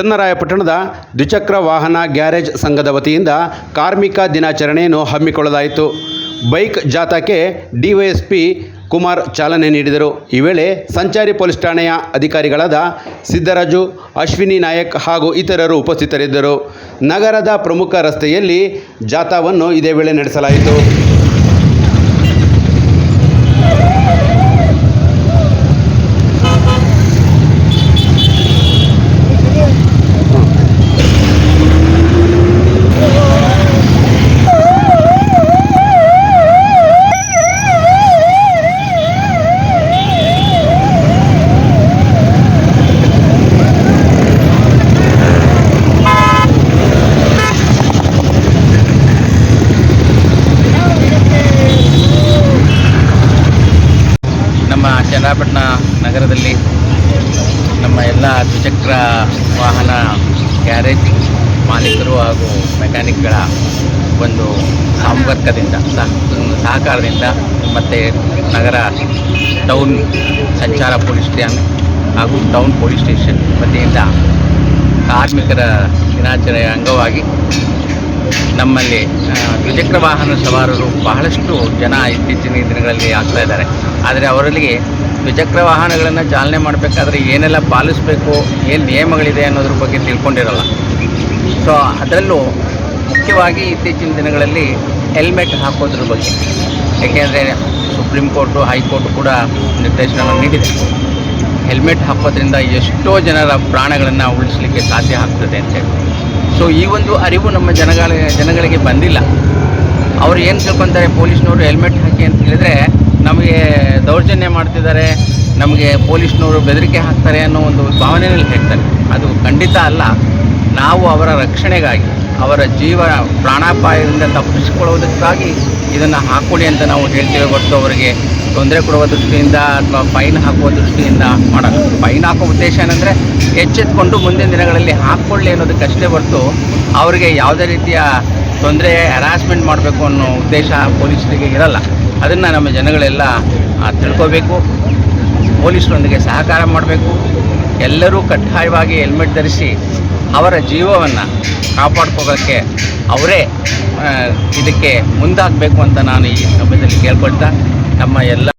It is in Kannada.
ಚನ್ನರಾಯಪಟ್ಟಣದ ದ್ವಿಚಕ್ರ ವಾಹನ ಗ್ಯಾರೇಜ್ ಸಂಘದ ವತಿಯಿಂದ ಕಾರ್ಮಿಕ ದಿನಾಚರಣೆಯನ್ನು ಹಮ್ಮಿಕೊಳ್ಳಲಾಯಿತು. ಬೈಕ್ ಜಾಥಾಕ್ಕೆ ಡಿವೈಎಸ್ಪಿ ಕುಮಾರ್ ಚಾಲನೆ ನೀಡಿದರು. ಈ ವೇಳೆ ಸಂಚಾರಿ ಪೊಲೀಸ್ ಠಾಣೆಯ ಅಧಿಕಾರಿಗಳಾದ ಸಿದ್ದರಾಜು, ಅಶ್ವಿನಿ ನಾಯಕ್ ಹಾಗೂ ಇತರರು ಉಪಸ್ಥಿತರಿದ್ದರು. ನಗರದ ಪ್ರಮುಖ ರಸ್ತೆಯಲ್ಲಿ ಜಾಥಾವನ್ನು ಇದೇ ವೇಳೆ ನಡೆಸಲಾಯಿತು. ನಮ್ಮ ಚನ್ನಾಪಟ್ಟಣ ನಗರದಲ್ಲಿ ನಮ್ಮ ಎಲ್ಲ ದ್ವಿಚಕ್ರ ವಾಹನ ಗ್ಯಾರೇಜ್ ಮಾಲೀಕರು ಹಾಗೂ ಮೆಕ್ಯಾನಿಕ್ಗಳ ಒಂದು ಸಂಪರ್ಕದಿಂದ ಸಹ ಸಹಕಾರದಿಂದ ಮತ್ತು ನಗರ ಟೌನ್ ಸಂಚಾರ ಪೊಲೀಸ್ ಸ್ಟೇಷನ್ ಹಾಗೂ ಟೌನ್ ಪೊಲೀಸ್ ಸ್ಟೇಷನ್ ವತಿಯಿಂದ ಕಾರ್ಮಿಕರ ದಿನಾಚರಣೆಯ ಅಂಗವಾಗಿ ನಮ್ಮಲ್ಲಿ ದ್ವಿಚಕ್ರ ವಾಹನ ಸವಾರರು ಬಹಳಷ್ಟು ಜನ ಇತ್ತೀಚಿನ ದಿನಗಳಲ್ಲಿ ಆಗ್ತಾ ಇದ್ದಾರೆ. ಆದರೆ ಅವರಲ್ಲಿ ದ್ವಿಚಕ್ರ ವಾಹನಗಳನ್ನು ಚಾಲನೆ ಮಾಡಬೇಕಾದ್ರೆ ಏನೆಲ್ಲ ಪಾಲಿಸಬೇಕು, ಏನು ನಿಯಮಗಳಿದೆ ಅನ್ನೋದ್ರ ಬಗ್ಗೆ ತಿಳ್ಕೊಂಡಿರಲ್ಲ. ಸೊ ಅದರಲ್ಲೂ ಮುಖ್ಯವಾಗಿ ಇತ್ತೀಚಿನ ದಿನಗಳಲ್ಲಿ ಹೆಲ್ಮೆಟ್ ಹಾಕೋದ್ರ ಬಗ್ಗೆ. ಏಕೆಂದರೆ ಸುಪ್ರೀಂ ಕೋರ್ಟು ಹೈಕೋರ್ಟ್ ಕೂಡ ನಿರ್ದೇಶನವನ್ನು ನೀಡಿದೆ. ಹೆಲ್ಮೆಟ್ ಹಾಕೋದ್ರಿಂದ ಎಷ್ಟೋ ಜನರ ಪ್ರಾಣಗಳನ್ನು ಉಳಿಸಲಿಕ್ಕೆ ಸಾಧ್ಯ ಆಗ್ತದೆ ಅಂತೇಳಿ ಸೊ ಈ ಒಂದು ಅರಿವು ನಮ್ಮ ಜನಗಳ, ಜನಗಳಿಗೆ ಬಂದಿಲ್ಲ. ಅವ್ರು ಏನು ತಿಳ್ಕೊತಾರೆ, ಪೊಲೀಸ್ನವರು ಹೆಲ್ಮೆಟ್ ಹಾಕಿ ಅಂತ ಹೇಳಿದರೆ, ನಮಗೆ ದೌರ್ಜನ್ಯ ಮಾಡ್ತಿದ್ದಾರೆ, ನಮಗೆ ಪೊಲೀಸ್ನವರು ಬೆದರಿಕೆ ಹಾಕ್ತಾರೆ ಅನ್ನೋ ಒಂದು ಭಾವನೆಯಲ್ಲಿ ಹೇಳ್ತಾರೆ. ಅದು ಖಂಡಿತ ಅಲ್ಲ. ನಾವು ಅವರ ರಕ್ಷಣೆಗಾಗಿ, ಅವರ ಜೀವ ಪ್ರಾಣಾಪಾಯದಿಂದ ತಪ್ಪಿಸಿಕೊಳ್ಳುವುದಕ್ಕಾಗಿ ಇದನ್ನು ಹಾಕೊಳ್ಳಿ ಅಂತ ನಾವು ಹೇಳ್ತೇವೆ ಹೊರತು ಅವರಿಗೆ ತೊಂದರೆ ಕೊಡುವ ದೃಷ್ಟಿಯಿಂದ ಅಥವಾ ಫೈನ್ ಹಾಕುವ ದೃಷ್ಟಿಯಿಂದ ಮಾಡೋಣ ಫೈನ್ ಹಾಕೋ ಉದ್ದೇಶ ಏನಂದರೆ ಎಚ್ಚೆತ್ಕೊಂಡು ಮುಂದಿನ ದಿನಗಳಲ್ಲಿ ಹಾಕ್ಕೊಳ್ಳಿ ಅನ್ನೋದಕ್ಕಷ್ಟೇ ಹೊರತು ಅವರಿಗೆ ಯಾವುದೇ ರೀತಿಯ ತೊಂದರೆ ಹ್ಯಾರಾಸ್ಮೆಂಟ್ ಮಾಡಬೇಕು ಅನ್ನೋ ಉದ್ದೇಶ ಪೊಲೀಸರಿಗೆ ಇರಲ್ಲ. ಅದನ್ನು ನಮ್ಮ ಜನಗಳೆಲ್ಲ ತಿಳ್ಕೋಬೇಕು. ಪೊಲೀಸರೊಂದಿಗೆ ಸಹಕಾರ ಮಾಡಬೇಕು. ಎಲ್ಲರೂ ಕಡ್ಡಾಯವಾಗಿ ಹೆಲ್ಮೆಟ್ ಧರಿಸಿ ಅವರ ಜೀವವನ್ನು ಕಾಪಾಡ್ಕೋಗೋಕ್ಕೆ ಅವರೇ ಇದಕ್ಕೆ ಮುಂದಾಗಬೇಕು ಅಂತ ನಾನು ಈ ಸಮಯದಲ್ಲಿ ಕೇಳ್ಕೊಳ್ತಾ ನಮ್ಮ ಎಲ್ಲ